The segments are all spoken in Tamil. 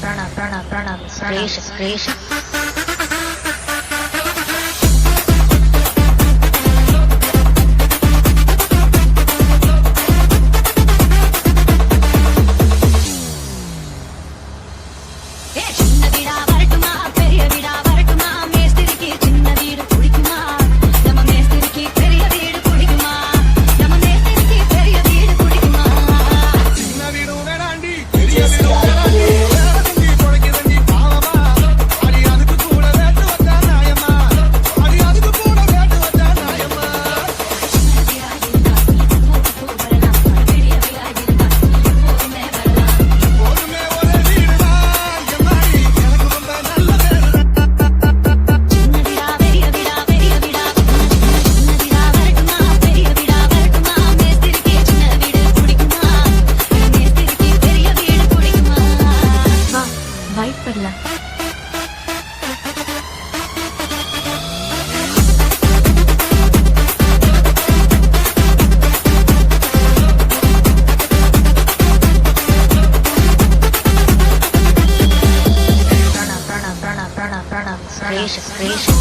પ્રણામ પ્રણામ પ્રણામ પ્રણામ શ્રેષ્ઠ શ્રેષ્ઠ. salvation.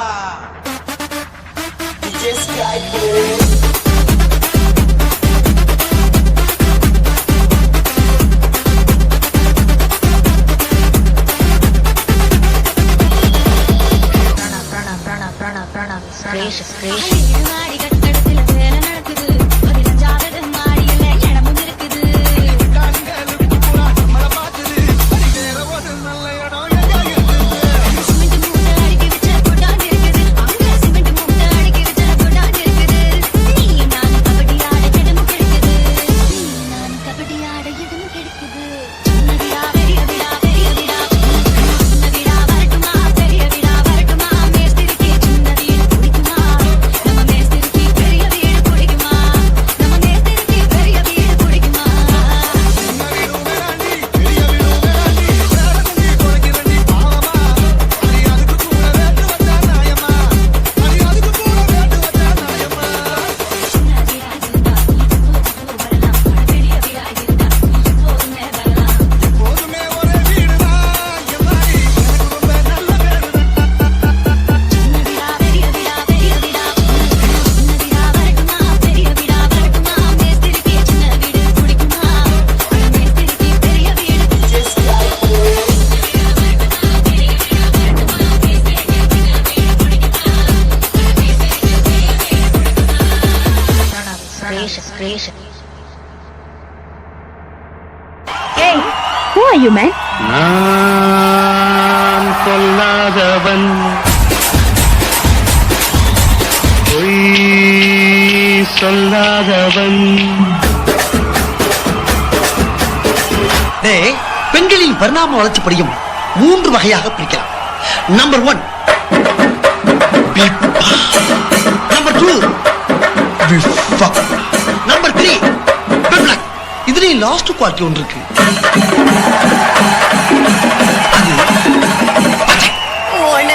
Opa! DJ Skype! Gracious, gracious. creation. Hey, who are you, man? பெண்களின் பரிணாம வளர்ச்சிப்படியும் மூன்று வகையாக பிரிக்கலாம். நம்பர் ஒன் நம்பர் டூ இதுலயும் லாஸ்ட் குவாலிட்டி ஒன்று இருக்கு.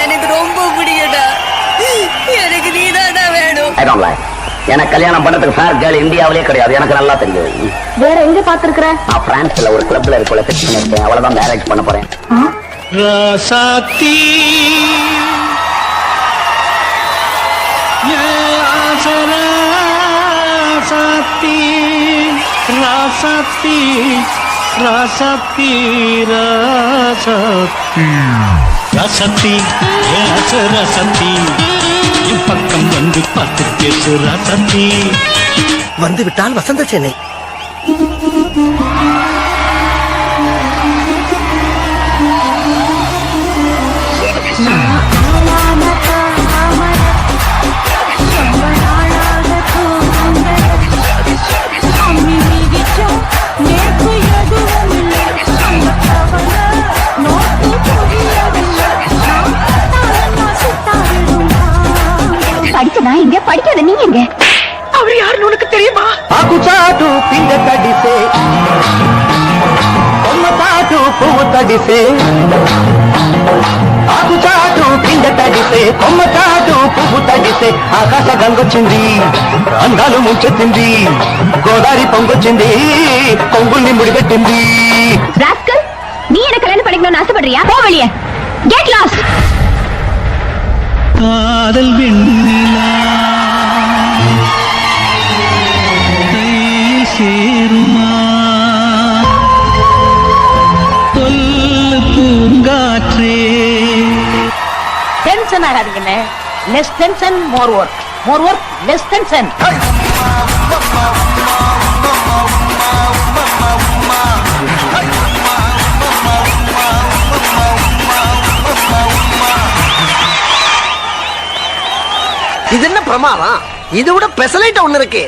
எனக்கு ரொம்ப பிடிக்கடா எனக்கு எனக்கு கல்யாணம் பண்ணதுக்கு ஃபேர் கேர்ள் இந்தியாவிலே கிடையாது. எனக்கு நல்லா தெரியும். வேற எங்க பாத்துருக்குற நான் பிரான்ஸ்ல ஒரு கிளப்ல இருக்கல ஃபிக்ஸ் பண்ணிருக்கேன் அவ்வளவுதான் மேரேஜ் பண்ண போறேன். ராசாத்தி ஏ ராசக்தி ராசக்தி ராசக்தி ராசக்தி ரசத்தி ரச ரசத்தி. இப்பக்கம் வந்து பார்த்து பேசு ரசத்தி. வந்து விட்டால் வசந்த சென்னை. Hmm. நான் இங்க படிக்காத நீ எங்க அவர் யாருன்னு உனக்கு தெரியுமா ఆకు చాటు పిండ తడిసే కొమ్మ చాటు పువ్వు తడిసే ఆకు చాటు పిండ తడిసే కొమ్మ చాటు పువ్వు తడిసే ఆకాశ గంగొచ్చింది అందాలు ముంచెత్తింది గోదావరి పొంగొచ్చింది కొంగుల్ని ముడిపెట్టింది ராஸ்கல் நீ என்ன கல்யாணம் பண்ணிக்கணும்னு ஆசைப்படுறியா போ வெளியே கெட் லாஸ்ட் காதல் வெண்ணிலா. கையில் சேருமா. சொல்லு பூங்காற்றே. Tension ஆகாதீங்கண்ணே. Less tension more work more work less tension இது என்ன பிரமாதம்? இதை விட பெசலைட் ஒன்று இருக்கு.